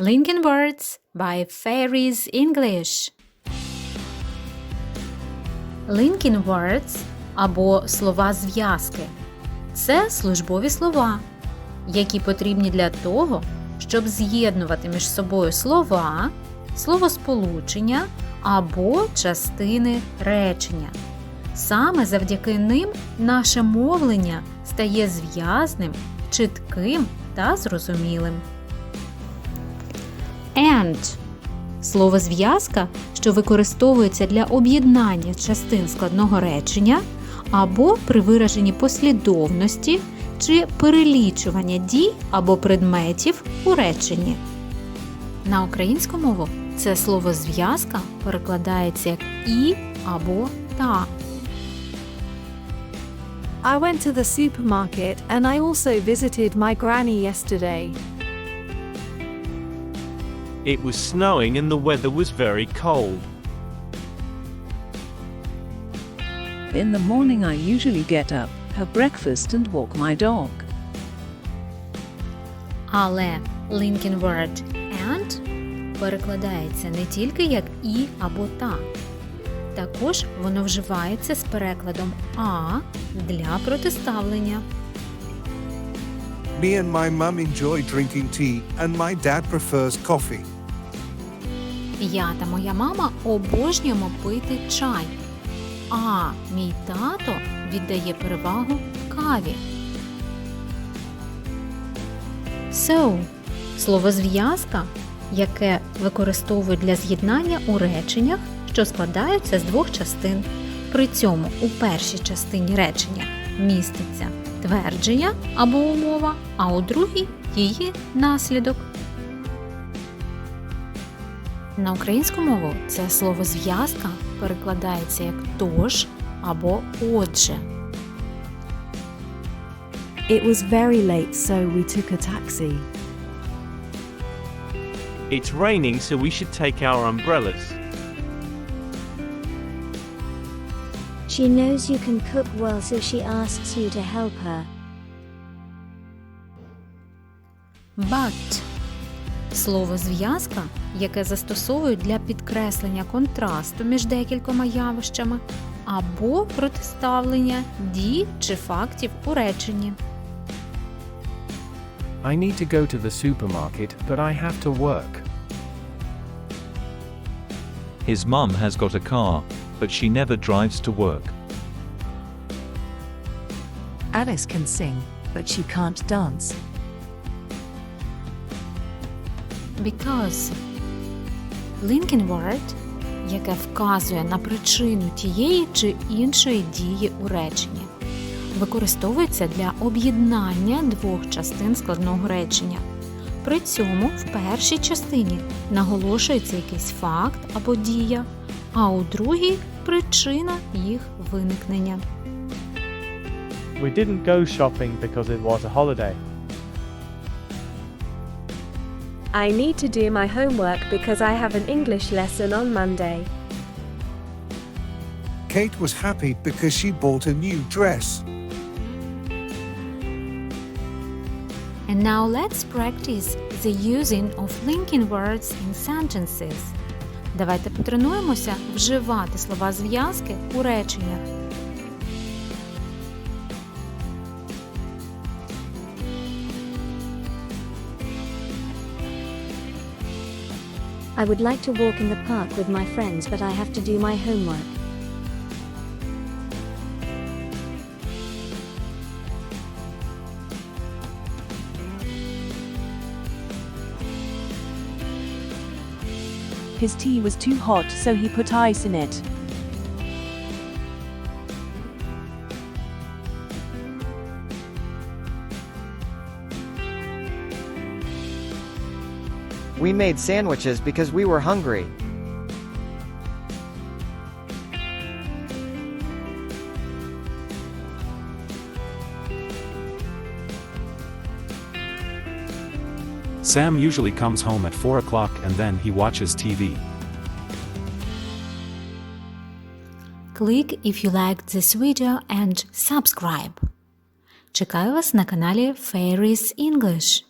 Linking Words by Fairies English. Linking words або слова зв'язки це службові слова, які потрібні для того, щоб з'єднувати між собою слова, словосполучення або частини речення. Саме завдяки ним наше мовлення стає зв'язним, чітким та зрозумілим. And слово зв'язка, що використовується для об'єднання частин складного речення або при вираженні послідовності чи перелічування дій або предметів у реченні. На українську мову це слово зв'язка перекладається як і або та. I went to the supermarket and I also visited my granny yesterday. It was snowing and the weather was very cold. In the morning, I usually get up, have breakfast, and walk my dog. Але linking word and перекладається не тільки як і або та. Також воно вживається з перекладом а для протиставлення. Me and my mum enjoy drinking tea, and my dad prefers coffee. Я та моя мама обожнюємо пити чай. А мій тато віддає перевагу каві. So слово зв'язка, яке використовують для з'єднання у реченнях, що складаються з двох частин. При цьому у першій частині речення міститься твердження або умова, а у другій її наслідок. На українську мову це слово зв'язка перекладається як тож або отже. It was very late, so we took a taxi. It's raining, so we should take our umbrellas. She knows you can cook well, so she asks you to help her. But слово зв'язка, яке застосовують для підкреслення контрасту між декількома явищами або протиставлення дій чи фактів у реченні. I need to go to the supermarket, but I have to work. His mum has got a car, but she never drives to work. Alice can sing, but she can't dance. Because linking word, яке вказує на причину тієї чи іншої дії у реченні, використовується для об'єднання двох частин складного речення. При цьому в першій частині наголошується якийсь факт або дія, а у другій причина їх виникнення. We didn't go shopping because it was a holiday. I need to do my homework because I have an English lesson on Monday. Kate was happy because she bought a new dress. And now let's practice the using of linking words in sentences. Давайте потренуємося вживати слова зв'язки у реченнях. I would like to walk in the park with my friends, but I have to do my homework. His tea was too hot, so he put ice in it. We made sandwiches because we were hungry. Sam usually comes home at 4 o'clock and then he watches TV. Click if you liked this video and subscribe. Чекаю вас на каналі Fairies English.